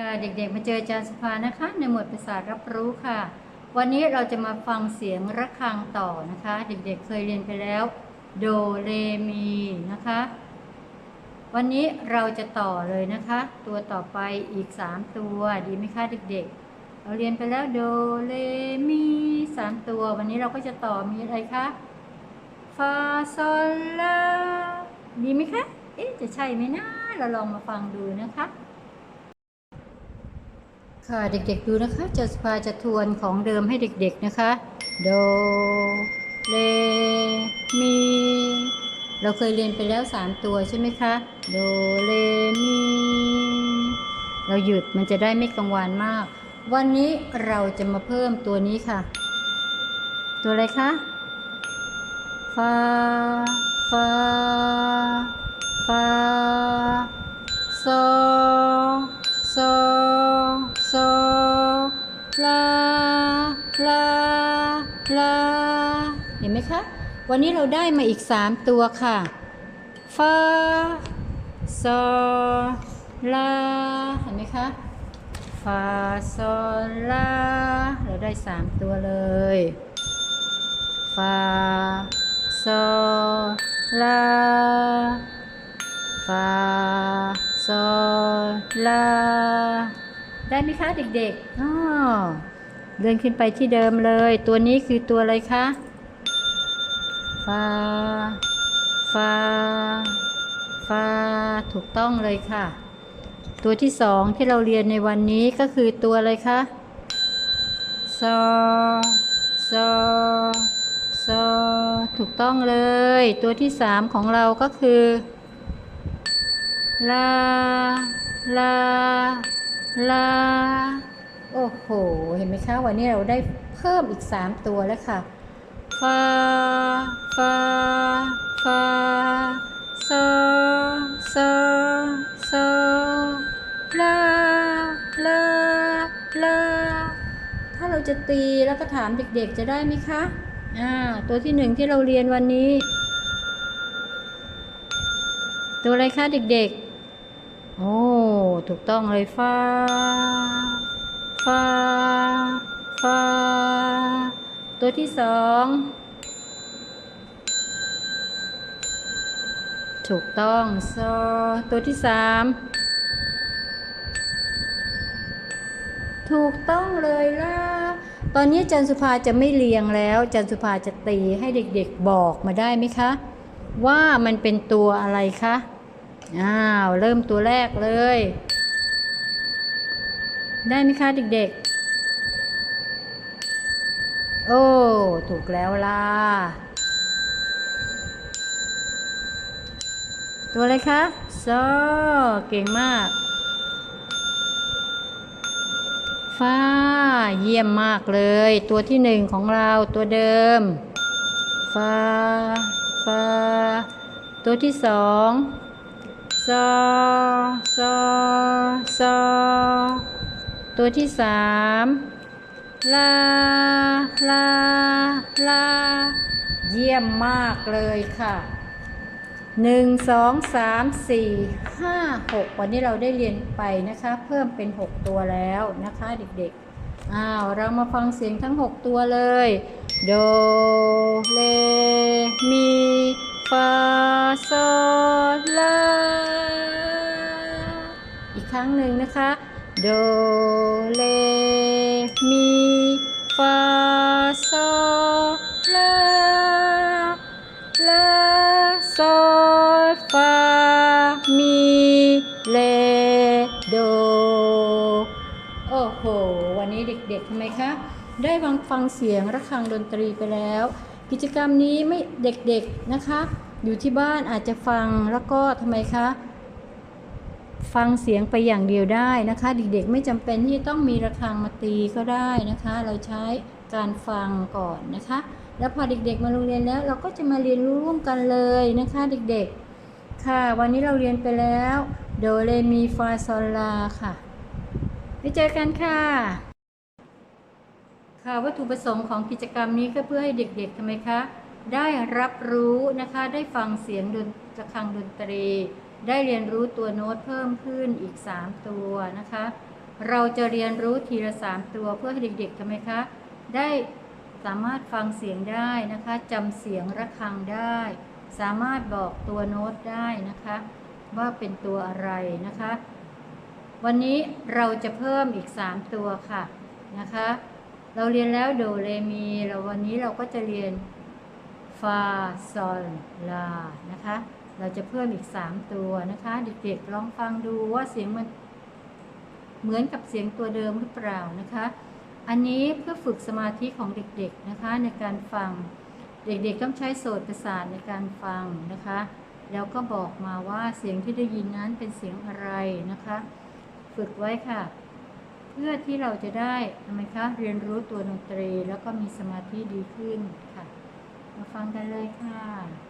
ค่ะเด็กๆ มาเจออาจารย์สุภานะคะ ในหมวดภาษารับรู้ค่ะ วันนี้เราจะมาฟังเสียงระฆังต่อนะคะ เด็กๆ เคยเรียนไปแล้ว โดเรมีนะคะ วันนี้เราจะต่อเลยนะคะ ตัวต่อไปอีก 3 ตัวดีไหมคะเด็กๆ เราเรียนไปแล้วโดเรมีสามตัว วันนี้เราก็จะต่อมีอะไรคะฟาซอลลาดีไหมคะ เอ๊ะจะใช่ไหมนะเราลองมาฟังดูนะคะ ค่ะเด็กๆดูนะคะ จะสภาจะทวนของเดิมให้เด็กๆนะคะ โดเรมี เราเคยเรียนไปแล้ว 3 ตัวใช่ไหมคะ โดเรมี เราหยุดมันจะได้ไม่กังวานมาก วันนี้เราจะมาเพิ่มตัวนี้ค่ะ ตัวอะไรคะฟาฟาฟา ลา เห็นไหมคะ วันนี้เราได้มาอีก 3 ตัวค่ะฟาโซลา เห็นไหมคะฟาโซลา เราได้ 3 ตัวเลยฟาโซลาฟาโซลา ได้ไหมคะเด็กๆอ๋อ เลื่อนขึ้นไปที่เดิมเลย ตัวนี้คือตัวอะไรคะฟาฟาฟาถูกต้องเลยค่ะ ตัวที่สองที่เราเรียนในวันนี้ก็คือตัวอะไรคะซอซอซอถูกต้องเลย ตัวที่สามของเราก็คือลาลาลา โอ้โห เห็นไหมคะ วันนี้เราได้เพิ่มอีก 3 ตัวแล้วค่ะฟาฟาฟาโซโซโซลาลาลาถ้าเราจะตีแล้วก็ถามเด็กๆจะได้ไหมคะ อ่า ตัวที่หนึ่งที่เราเรียนวันนี้ ตัวอะไรคะเด็กๆ โอ้ ถูกต้องเลยฟ้า ฟาฟาตัวที่สองถูกต้องโซตัวที่สามถูกต้องเลยล่ะ ตอนนี้จันสุภาจะไม่เรียงแล้ว จันสุภาจะตีให้เด็กๆบอกมาได้ไหมคะ ว่ามันเป็นตัวอะไรคะ อ้าว เริ่มตัวแรกเลย ได้ไหมคะเด็กๆ โอ้ ถูกแล้วล่ะ ตัวอะไรคะโซเก่งมาก ฟ้า เยี่ยมมากเลย ตัวที่หนึ่งของเราตัวเดิม ฟ้า ฟ้า ตัวที่สองซอซอซอ ตัวที่สามลา ลา ลา เยี่ยมมากเลยค่ะหนึ่งสองสามสี่ห้าหกวันนี้เราได้เรียนไปนะคะ เพิ่มเป็นหกตัวแล้วนะคะเด็กๆ อ้าว เรามาฟังเสียงทั้ง6ตัวเลย โด เล มี ฟา โซ ลา อีกครั้งหนึ่งนะคะ โดเลมีฟาโซลาลาโซฟามีเลโดโอ้โห วันนี้เด็กๆทำไมคะ ได้ฟังฟังเสียงระฆังดนตรีไปแล้ว กิจกรรมนี้ไม่เด็กๆนะคะ อยู่ที่บ้านอาจจะฟังแล้วก็ทำไมคะ ฟังเสียงไปอย่างเดียวได้นะคะ เด็กๆไม่จำเป็นที่ต้องมีระฆังมาตีก็ได้นะคะ เราใช้การฟังก่อนนะคะ แล้วพอเด็กๆมาโรงเรียนแล้ว เราก็จะมาเรียนรู้ร่วมกันเลยนะคะเด็กๆ ค่ะ วันนี้เราเรียนไปแล้วโดเรมีฟาซอลาค่ะไปเจอกันค่ะ ค่ะวัตถุประสงค์ของกิจกรรมนี้ก็เพื่อให้เด็กๆทำไมคะได้รับรู้นะคะได้ฟังเสียงดนระฆังดนตรี ได้เรียนรู้ตัวโน้ตเพิ่มขึ้นอีก 3 ตัวนะคะ เราจะเรียนรู้ทีละสามตัวเพื่อให้เด็กๆทำไมคะ ได้สามารถฟังเสียงได้นะคะจำเสียงระฆังได้ สามารถบอกตัวโน้ตได้นะคะ ว่าเป็นตัวอะไรนะคะ วันนี้เราจะเพิ่มอีก 3 ตัวค่ะนะคะ เราเรียนแล้วโดเรมีแล้ววันนี้เราก็จะเรียนฟาซอลลานะคะ เราจะเพิ่มอีก 3 ตัวนะคะ เด็กๆลองฟังดูว่าเสียงมันเหมือนกับเสียงตัวเดิมหรือเปล่านะคะ อันนี้เพื่อฝึกสมาธิของเด็กๆนะคะในการฟัง เด็กๆต้องใช้โสตประสาทในการฟังนะคะ แล้วก็บอกมาว่าเสียงที่ได้ยินนั้นเป็นเสียงอะไรนะคะ ฝึกไว้ค่ะ เพื่อที่เราจะได้ทำไมคะเรียนรู้ตัวดนตรีแล้วก็มีสมาธิดีขึ้นค่ะ มาฟังกันเลยค่ะ